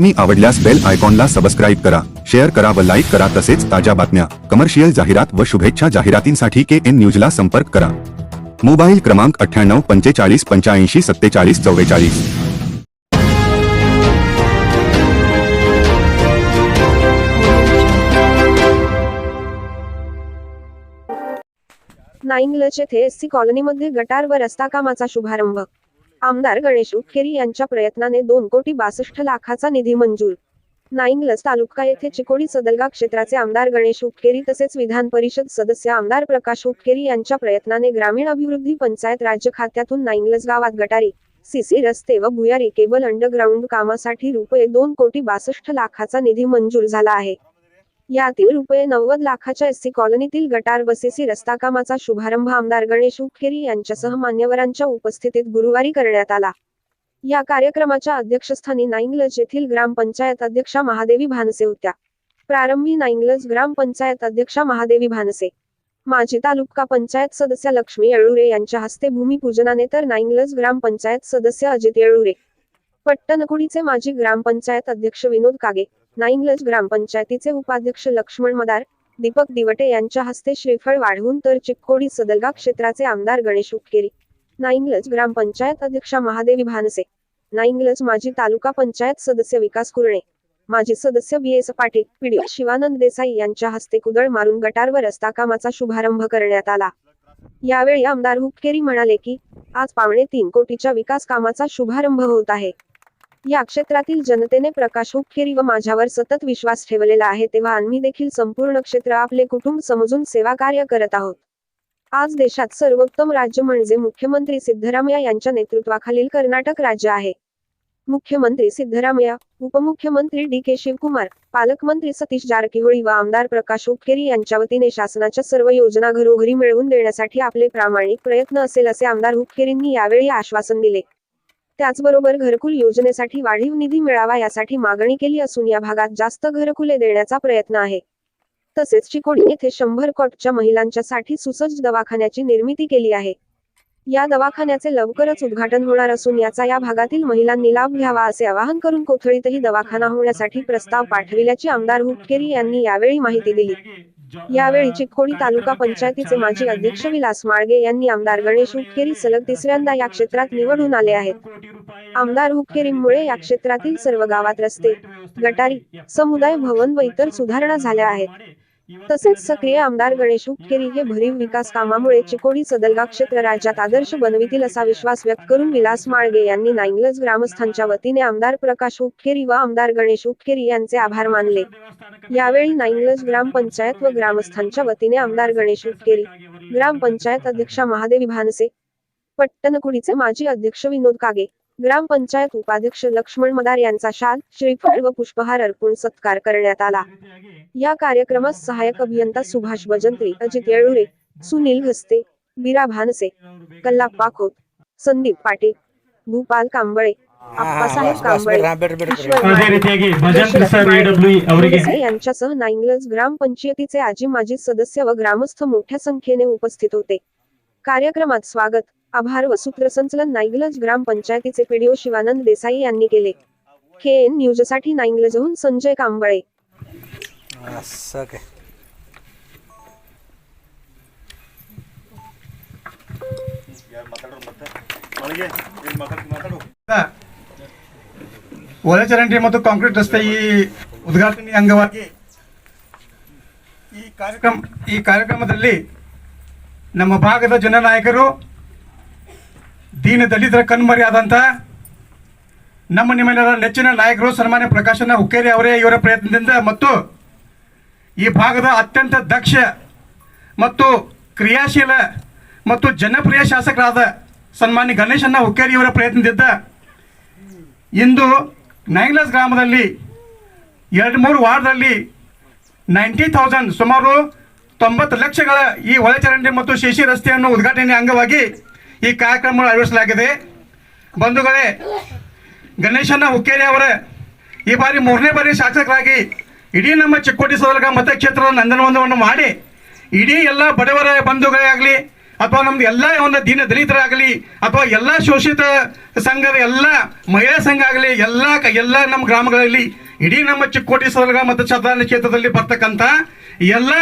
मी आवडल्यास बेल आयकॉनला सबस्क्राईब करा शेअर करा व लाईक करा तसेच ताज्या बातम्या कमर्शियल जाहिरात व शुभेच्छा जाहिरातींसाठी के एन न्यूजला संपर्क करा. मोबाईल क्रमांक अठ्ठ्याण्णव पंचेचाळीस पंच्याऐंशी सत्तेचाळीस चव्वेचाळीस नाईंगलज येथे कॉलनीमध्ये गटार व रस्ता कामाचा शुभारंभ. आमदार गणेश उखेरी यांच्या प्रयत्नाने दोन कोटी बासष्ट लाखाचा निधी मंजूर. नाईंगलस तालुका येथे चिकोडी सदलगा क्षेत्राचे आमदार गणेश उटखेरी तसेच विधान परिषद सदस्य आमदार प्रकाश उटखेरी यांच्या प्रयत्नाने ग्रामीण अभिवृद्धी पंचायत राज्य खात्यातून नाईंगलस गावात गटारी सीसी रस्ते व भुयारी केबल अंडरग्राउंड कामासाठी रुपये दोन कोटी बासष्ट लाखाचा निधी मंजूर झाला आहे. यातील रुपये नव्वद लाखाच्या एससी कॉलनीतील गटार बसेसी रस्ता कामाचा शुभारंभ आमदार गणेश उखेरी यांच्यासह मान्यवरांच्या उपस्थितीत गुरुवारी करण्यात आला. या कार्यक्रमाच्या अध्यक्षस्थानी नाईंगलज येथील ग्रामपंचायत अध्यक्षा महादेवी भानसे होत्या. प्रारंभी नाईंगलज ग्रामपंचायत अध्यक्षा महादेवी भानसे. माजी तालुका पंचायत सदस्य लक्ष्मी येळुरे यांच्या हस्ते भूमिपूजनाने तर नाईंगलज ग्रामपंचायत सदस्य अजित येळुरे. पट्टणकुडीचे माजी ग्रामपंचायत अध्यक्ष विनोद कागे. नाईंगलज ग्रामपंचायतीचे उपाध्यक्ष लक्ष्मण मदार दीपक दिवटे यांच्या हस्ते श्रीफळ वाढवून तर चिक्कोडी सदलगा क्षेत्राचे आमदार गणेश उपकेरी नाईंगलज ग्रामपंचायत अध्यक्षा महादेवी भानसे. नाईंगलज माजी तालुका पंचायत सदस्य विकास कुरणे. माजी सदस्य B S Patil PDO Shivanand Desai यांच्या हस्ते कुदळ मारून गटार व रस्ता कामाचा शुभारंभ करण्यात आला. यावेळी आमदार हुक्केरी म्हणाले की आज पावणे तीन कोटीच्या विकास कामाचा शुभारंभ होत आहे. या क्षेत्रातील जनतेने प्रकाश हुक्केरी व माझ्यावर सतत विश्वास ठेवलेला आहे तेव्हा आम्ही देखील संपूर्ण क्षेत्र आपले कुटुंब समजून सेवा कार्य करत आहोत. आज देशात सर्वोत्तम राज्य म्हणजे मुख्यमंत्री सिद्धरामय्या यांच्या नेतृत्वाखालील कर्नाटक राज्य आहे. मुख्यमंत्री सिद्धरामय्या उपमुख्यमंत्री डी के शिवकुमार पालकमंत्री सतीश जारकिहोळी व आमदार प्रकाश उपखेरी यांच्या वतीने शासनाच्या सर्व योजना घरोघरी मिळवून देण्यासाठी आपले प्रामाणिक प्रयत्न असेल असे आमदार हुपखेरींनी यावेळी आश्वासन दिले. त्याचबरोबर घरकुल योजनेसाठी वाढीव निधी मिळावा यासाठी मागणी केली असून या भागात जास्त घरकुले देण्याचा प्रयत्न आहे. तसेच चिकोडी येथे शंभर कोटच्या महिलांच्या साठी सुसज्ज दवाखान्याची निर्मिती केली आहे. या दवाखान्याचे लवकरच उद्घाटन होणार असून याचा या भागातील महिलांनी लाभ घ्यावा असे आवाहन करून कोथळीतही दवाखाना होण्यासाठी प्रस्ताव पाठविल्याची आमदार हुपकेरी यांनी यावेळी माहिती दिली. यावेळी चिक्कोडी तालुका पंचायतीचे माजी अध्यक्ष विलास माळगे यांनी आमदार गणेश हुक्केरी सलग तिसऱ्यांदा या क्षेत्रात निवडून आले आहेत. आमदार हुक्केरींमुळे या क्षेत्रातील सर्व गावात रस्ते गटारी समुदाय भवन व इतर सुधारणा झाल्या आहेत. तसेच सक्रिय आमदार गणेश हुक्केरी हे भरीव विकास कामामुळे चिकोडी सदलगा क्षेत्र राज्यात आदर्श बनवितील असा विश्वास व्यक्त करून विलास माळगे यांनी नाईंगलज ग्रामस्थांच्या वतीने आमदार प्रकाश हुक्केरी व आमदार गणेश हुक्केरी यांचे आभार मानले. यावेळी नाईंगलज ग्रामपंचायत व ग्रामस्थांच्या वतीने आमदार गणेश हुक्केरी ग्रामपंचायत अध्यक्षा महादेवी भानसे पट्टणकुडीचे माजी अध्यक्ष विनोद कागे ग्रामपंचायत उपाध्यक्ष लक्ष्मण मदार यांचा शाल श्रीफळ व पुष्पहार अर्पण सत्कार करण्यात आला या कार्यक्रमात सहाय्यक अभियंता सुभाष बजंत्री अजित येळुरे सुनील घस्ते बीरा भानसे कल्लाप्पा खोत संदीप पाटील भूपाल कांबळे आप्पासाहेब कांबळे ईश्वर ಅದೇ माळे, ರೀತಿಯಾಗಿ ಭಜಂತ್ರಿ दशरथ ಸರ್ माळे, ಎಡಬ್ಲ್ಯೂ ಅವರಿಗೆ मनसे यांच्यासह नाईंगलज ग्रामपंचायतीचे आजी माजी सदस्य व ग्रामस्थ मोठ्या संख्येने उपस्थित होते कार्यक्रमात स्वागत आभार व सूत्रसंचलन नाईंगलज ग्रामपंचायतीचे पीडीओ शिवानंद देसाई यांनी केले के एन न्यूजसाठी नाईंगलजहून संजय कांबळे असं काय ಒಳಚರಂಡಿ ಮತ್ತು ಕಾಂಕ್ರೀಟ್ ರಸ್ತೆ ಈ ಉದ್ಘಾಟನೆ ಅಂಗವಾಗಿ ಈ ಕಾರ್ಯಕ್ರಮ ಈ ಕಾರ್ಯಕ್ರಮದಲ್ಲಿ ನಮ್ಮ ಭಾಗದ ಜನನಾಯಕರು ದೀನ ದಲಿತರ ಕಣ್ಮರೆಯಾದಂಥ ನಮ್ಮ ನಿಮ್ಮೆಲ್ಲರ ನೆಚ್ಚಿನ ನಾಯಕರು ಸನ್ಮಾನ್ಯ ಪ್ರಕಾಶನ ಹುಕ್ಕೇರಿ ಅವರೇ ಇವರ ಪ್ರಯತ್ನದಿಂದ ಮತ್ತು ಈ ಭಾಗದ ಅತ್ಯಂತ ದಕ್ಷ ಮತ್ತು ಕ್ರಿಯಾಶೀಲ ಮತ್ತು ಜನಪ್ರಿಯ ಶಾಸಕರಾದ ಸನ್ಮಾನ್ಯ ಗಣೇಶನ್ನ ಹುಕ್ಕೇರಿ ಇವರ ಪ್ರಯತ್ನದಿಂದ ಇಂದು ನೈಗ್ಲಸ್ ಗ್ರಾಮದಲ್ಲಿ ಎರಡು ಮೂರು ವಾರದಲ್ಲಿ ನೈಂಟಿ ಸುಮಾರು ತೊಂಬತ್ತು ಲಕ್ಷಗಳ ಈ ಒಳಚರಂಡಿ ಮತ್ತು ಶಿಶಿ ರಸ್ತೆಯನ್ನು ಉದ್ಘಾಟನೆ ಅಂಗವಾಗಿ ಈ ಕಾರ್ಯಕ್ರಮ ಅಳವಡಿಸಲಾಗಿದೆ ಬಂಧುಗಳೇ, ಗಣೇಶನ ಹುಕ್ಕೇರಿ ಅವರ, ಈ ಬಾರಿ ಮೂರನೇ ಬಾರಿ ಶಾಸಕರಾಗಿ ಇಡೀ ನಮ್ಮ ಚಿಕ್ಕೋಟಿ ಸೋಲಗ ಮತಕ್ಷೇತ್ರದ ನಂದನವಂದವನ್ನು ಮಾಡಿ ಇಡೀ ಎಲ್ಲ ಬಡವರ ಬಂಧುಗಳೇ ಆಗಲಿ, ಅಥವಾ ನಮ್ದು ಎಲ್ಲ ಒಂದು ದೀನ ದಲಿತರಾಗಲಿ, ಅಥವಾ ಎಲ್ಲ ಶೋಷಿತ ಸಂಘದ ಎಲ್ಲ ಮಹಿಳಾ ಸಂಘ ಆಗಲಿ, ಎಲ್ಲ ಎಲ್ಲ ನಮ್ಮ ಗ್ರಾಮಗಳಲ್ಲಿ ಇಡೀ ನಮ್ಮ ಚಿಕ್ಕೋಟಿ ಸದರ್ಗ ಮತ್ತು ಚದಾನ ಕ್ಷೇತ್ರದಲ್ಲಿ ಬರ್ತಕ್ಕಂಥ ಎಲ್ಲ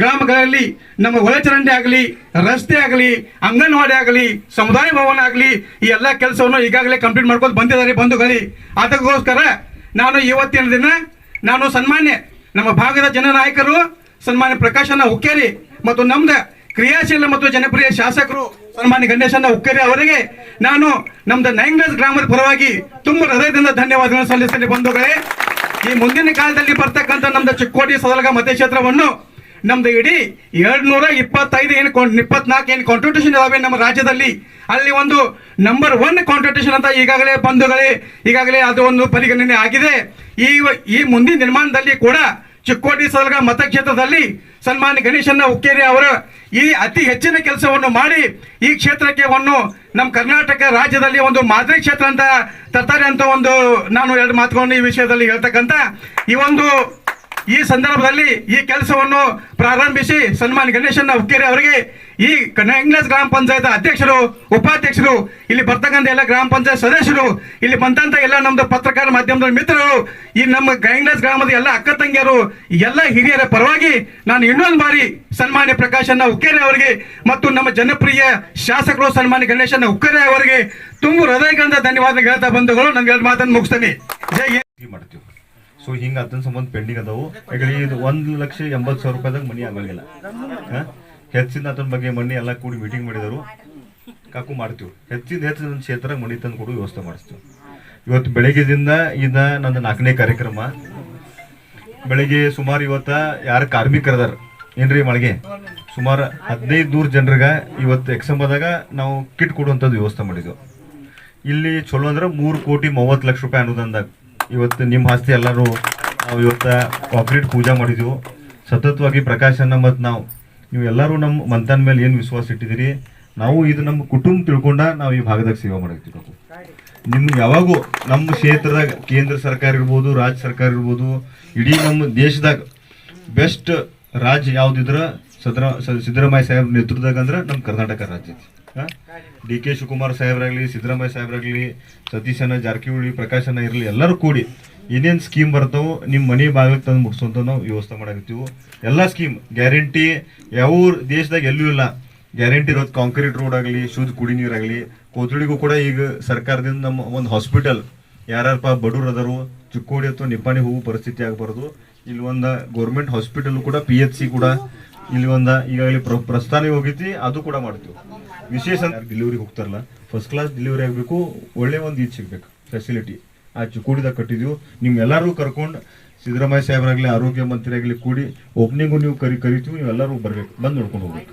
ಗ್ರಾಮಗಳಲ್ಲಿ ನಮ್ಮ ಒಳಚರಂಡಿ ಆಗಲಿ, ರಸ್ತೆ ಆಗಲಿ, ಅಂಗನವಾಡಿ ಆಗಲಿ, ಸಮುದಾಯ ಭವನ ಆಗಲಿ, ಈ ಎಲ್ಲ ಕೆಲಸವನ್ನು ಈಗಾಗಲೇ ಕಂಪ್ಲೀಟ್ ಮಾಡ್ಕೊಂಡು ಬಂದಿದ್ದಾರೆ ಬಂಧುಗಳಿ. ಅದಕ್ಕೋಸ್ಕರ ನಾನು ಇವತ್ತಿನ ದಿನ ನಾನು ಸನ್ಮಾನ್ಯ ನಮ್ಮ ಭಾಗದ ಜನ ನಾಯಕರು, ಸನ್ಮಾನ್ಯ ಪ್ರಕಾಶನ ಹುಕ್ಕೇರಿ ಮತ್ತು ನಮ್ದು ಕ್ರಿಯಾಶೀಲ ಮತ್ತು ಜನಪ್ರಿಯ ಶಾಸಕರು ಸನ್ಮಾನ್ಯ ಗಣೇಶನ ಹುಕ್ಕೇರಿ ಅವರಿಗೆ ನಾನು ನಮ್ದು ನೈಂಗ್ಲಸ್ ಗ್ರಾಮದ ಪರವಾಗಿ ತುಂಬ ಹೃದಯದಿಂದ ಧನ್ಯವಾದಗಳನ್ನು ಸಲ್ಲಿಸಲಿ ಬಂಧುಗಳೇ. ಈ ಮುಂದಿನ ಕಾಲದಲ್ಲಿ ಬರ್ತಕ್ಕಂಥ ನಮ್ದು ಚಿಕ್ಕೋಟಿ ಸದಲಗ ಮತಕ್ಷೇತ್ರವನ್ನು ನಮ್ದು ಇಡೀ ಎರಡ್ ನೂರ ಇಪ್ಪತ್ತೈದು ಏನು ಇಪ್ಪತ್ನಾಲ್ಕು ಏನು ಕಾಂಟ್ರಿಬ್ಯೂಷನ್ ಇದಾವೆ ನಮ್ಮ ರಾಜ್ಯದಲ್ಲಿ. ಅಲ್ಲಿ ಒಂದು ನಂಬರ್ ಒನ್ ಕಾಂಟ್ರಿಬ್ಯೂಷನ್ ಅಂತ ಈಗಾಗಲೇ ಬಂಧುಗಳೇ, ಈಗಾಗಲೇ ಅದು ಒಂದು ಪರಿಗಣನೆ ಆಗಿದೆ. ಈ ಈ ಮುಂದಿನ ನಿರ್ಮಾಣದಲ್ಲಿ ಕೂಡ ಚಿಕ್ಕೋಟಿ ಸದಲಗ ಮತಕ್ಷೇತ್ರದಲ್ಲಿ ಸನ್ಮಾನ್ಯ ಗಣೇಶನ್ನ ಉಕ್ಕೇರಿ ಅವರು ಈ ಅತಿ ಹೆಚ್ಚಿನ ಕೆಲಸವನ್ನು ಮಾಡಿ ಈ ಕ್ಷೇತ್ರಕ್ಕೆ ಒಂದು ನಮ್ಮ ಕರ್ನಾಟಕ ರಾಜ್ಯದಲ್ಲಿ ಒಂದು ಮಾದರಿ ಕ್ಷೇತ್ರ ಅಂತ ತರ್ತಾರೆ ಅಂತ ಒಂದು ನಾನು ಎರಡು ಮಾತುಗಳನ್ನು ಈ ವಿಷಯದಲ್ಲಿ ಹೇಳ್ತಕ್ಕಂಥ ಈ ಒಂದು ಈ ಸಂದರ್ಭದಲ್ಲಿ ಈ ಕೆಲಸವನ್ನು ಪ್ರಾರಂಭಿಸಿ ಸನ್ಮಾನ್ ಗಣೇಶನ್ ಹುಕ್ಕೇರಿ ಅವರಿಗೆ ಈ ಕನ್ಯಾಂಗ್ಲಾಸ್ ಗ್ರಾಮ ಪಂಚಾಯತ್ ಅಧ್ಯಕ್ಷರು, ಉಪಾಧ್ಯಕ್ಷರು, ಇಲ್ಲಿ ಬರ್ತಕ್ಕಂಥ ಎಲ್ಲ ಗ್ರಾಮ ಪಂಚಾಯತ್ ಸದಸ್ಯರು, ಇಲ್ಲಿ ಬಂದಂತ ಎಲ್ಲ ನಮ್ದು ಪತ್ರಕಾರ ಮಾಧ್ಯಮದ ಮಿತ್ರರು, ಈ ನಮ್ಮ ಗಂಗ್ಲಾಸ್ ಗ್ರಾಮದ ಎಲ್ಲ ಅಕ್ಕ ತಂಗಿಯರು ಎಲ್ಲ ಹಿರಿಯರ ಪರವಾಗಿ ನಾನು ಇನ್ನೊಂದು ಬಾರಿ ಸನ್ಮಾನ್ಯ ಪ್ರಕಾಶನ್ನ ಉಕ್ಕೇರೆ ಅವರಿಗೆ ಮತ್ತು ನಮ್ಮ ಜನಪ್ರಿಯ ಶಾಸಕರು ಸನ್ಮಾನ್ಯ ಗಣೇಶನ್ನ ಉಕ್ಕೇರೆ ಅವರಿಗೆ ತುಂಬ ಹೃದಯಗಳಿಂದ ಧನ್ಯವಾದ ಹೇಳ್ತಾ ಬಂಧುಗಳು. ನಂಗೆ ಎರಡು ಮಾತನ್ನು ಮುಗಿಸ್ತೇನೆ. ಜೈ ಮಾಡ್ತೀವಿ. ಸೊ ಹಿಂಗೆ ಅದನ್ನ ಸಂಬಂಧ ಪೆಂಡಿಂಗ್ ಅದಾವು. ಈಗ ಇದು ಒಂದ್ ಲಕ್ಷ ಎಂಬತ್ತು ಸಾವಿರ ರೂಪಾಯಿದಾಗ ಮನಿ ಆಗಂಗಿಲ್ಲ? ಹೆಚ್ಚಿನ ಅದನ್ನ ಬಗ್ಗೆ ಮಣ್ಣಿ ಎಲ್ಲ ಕೂಡಿ ಮೀಟಿಂಗ್ ಮಾಡಿದರು. ಕಾಕು ಮಾಡ್ತೀವಿ. ಹೆಚ್ಚಿನ ಹೆಚ್ಚಿನ ಕ್ಷೇತ್ರ ಮಣಿ ತಂದು ಕೊಡು, ವ್ಯವಸ್ಥೆ ಮಾಡಿಸ್ತೀವಿ. ಇವತ್ತು ಬೆಳಗ್ಗೆದಿಂದ ಇದ ನನ್ನ ನಾಲ್ಕನೇ ಕಾರ್ಯಕ್ರಮ. ಬೆಳಿಗ್ಗೆ ಸುಮಾರು ಇವತ್ತ ಯಾರು ಕಾರ್ಮಿಕರದಾರ ಏನ್ರಿ ಮಳಿಗೆ? ಸುಮಾರು ಹದಿನೈದು ನೂರು ಜನರಿಗೆ ಇವತ್ತು ಎಕ್ಸಂಬದಾಗ ನಾವು ಕಿಟ್ ಕೊಡುವಂಥದ್ದು ವ್ಯವಸ್ಥೆ ಮಾಡಿದ್ವಿ. ಇಲ್ಲಿ ಚಲೋ ಅಂದ್ರೆ ಮೂರು ಕೋಟಿ ಮೂವತ್ತು ಲಕ್ಷ ರೂಪಾಯಿ ಅನುದಾನದಾಗ ಇವತ್ತು ನಿಮ್ಮ ಆಸ್ತಿ ಎಲ್ಲರೂ ನಾವು ಇವತ್ತು ಕಾಂಕ್ರೀಟ್ ಪೂಜೆ ಮಾಡಿದ್ವು. ಸತತವಾಗಿ ಪ್ರಕಾಶನ ಮತ್ತು ನಾವು ನೀವು ಎಲ್ಲರೂ ನಮ್ಮ ಮಂತನ ಮೇಲೆ ಏನು ವಿಶ್ವಾಸ ಇಟ್ಟಿದ್ದೀರಿ? ನಾವು ಇದು ನಮ್ಮ ಕುಟುಂಬ ತಿಳ್ಕೊಂಡ ನಾವು ಈ ಭಾಗದಾಗ ಸೇವೆ ಮಾಡಾಕ್ತೀವಿ. ನಿಮ್ಗೆ ಯಾವಾಗೂ ನಮ್ಮ ಕ್ಷೇತ್ರದಾಗ ಕೇಂದ್ರ ಸರ್ಕಾರ ಇರ್ಬೋದು, ರಾಜ್ಯ ಸರ್ಕಾರ ಇರ್ಬೋದು, ಇಡೀ ನಮ್ಮ ದೇಶದಾಗ ಬೆಸ್ಟ್ ರಾಜ್ಯ ಯಾವ್ದಿದ್ರ? ಸದ್ರ ಸಿದ್ದರಾಮಯ್ಯ ಸಾಹೇಬ್ ನೇತೃತ್ವದಾಗ ಅಂದ್ರೆ ನಮ್ಮ ಕರ್ನಾಟಕ ರಾಜ್ಯ ಡಿ ಕೆ ಶಿವಕುಮಾರ್ ಸಾಹೇಬ್ರಾಗಲಿ, ಸಿದ್ದರಾಮಯ್ಯ ಸಾಹೇಬ್ರಾಗ್ಲಿ ಸತೀಶನ ಜಾರಕಿಹೊಳಿ ಪ್ರಕಾಶನ ಇರಲಿ, ಎಲ್ಲರೂ ಕೂಡಿ ಏನೇನು ಸ್ಕೀಮ್ ಬರ್ತಾವೋ ನಿಮ್ಮ ಮನೆ ಬಾಗಿಲಿಗೆ ತಂದು ಮುಟ್ಸೋಂತ ನಾವು ವ್ಯವಸ್ಥೆ ಮಾಡಾಕತ್ತೀವಿ, ಎಲ್ಲ ಸ್ಕೀಮ್ ಗ್ಯಾರಂಟಿ ಯಾವ ದೇಶದಾಗ ಎಲ್ಲೂ ಇಲ್ಲ. ಗ್ಯಾರಂಟಿ ಇರೋದು ಕಾಂಕ್ರೀಟ್ ರೋಡ್ ಆಗಲಿ, ಶುದ್ಧ ಕುಡಿ ನೀರಾಗಲಿ ಕೋತಳಿಗೂ ಕೂಡ ಈಗ ಸರ್ಕಾರದಿಂದ ನಮ್ಮ ಒಂದು ಹಾಸ್ಪಿಟಲ್ ಯಾರ್ಯಾರಪ್ಪ ಬಡವ್ರು ಅದಾರು, ಚಿಕ್ಕೋಡಿ ಅಥವಾ ನಿಪ್ಪಾಣಿ ಹೋಗೋ ಪರಿಸ್ಥಿತಿ ಆಗಬಾರ್ದು, ಇಲ್ಲಿ ಒಂದು ಗೌರ್ಮೆಂಟ್ ಹಾಸ್ಪಿಟಲ್ ಕೂಡ ಪಿ ಕೂಡ, ಇಲ್ಲಿ ಒಂದು ಈಗಾಗಲೇ ಪ್ರ ಹೋಗೈತಿ, ಅದು ಕೂಡ ಮಾಡ್ತೀವಿ. ವಿಶೇಷ ಡೆಲಿವರಿ ಹೋಗ್ತಾರಲ್ಲ ಫಸ್ಟ್ ಕ್ಲಾಸ್ ಡೆಲಿವರಿ ಆಗಬೇಕು ಒಳ್ಳೆ ಒಂದು ಇದು ಸಿಗ್ಬೇಕು ಫೆಸಿಲಿಟಿ ಆ ಚಿಕ್ಕೋಡಿದಾಗ ಕಟ್ಟಿದ್ವಿ ನಿಮ್ಮೆಲ್ಲರೂ ಕರ್ಕೊಂಡು ಸಿದ್ದರಾಮಯ್ಯ ಸಾಹೇಬ್ರಾಗಲಿ ಆರೋಗ್ಯ ಮಂತ್ರಿ ಆಗಲಿ ಕೂಡಿ ಓಪನಿಂಗು ನೀವು ಕರಿ ಕರಿತೀವಿ ನೀವು ಬರಬೇಕು ಬರ್ಬೇಕು ಬಂದು ನೋಡ್ಕೊಂಡು ಹೋಗ್ಬೇಕು.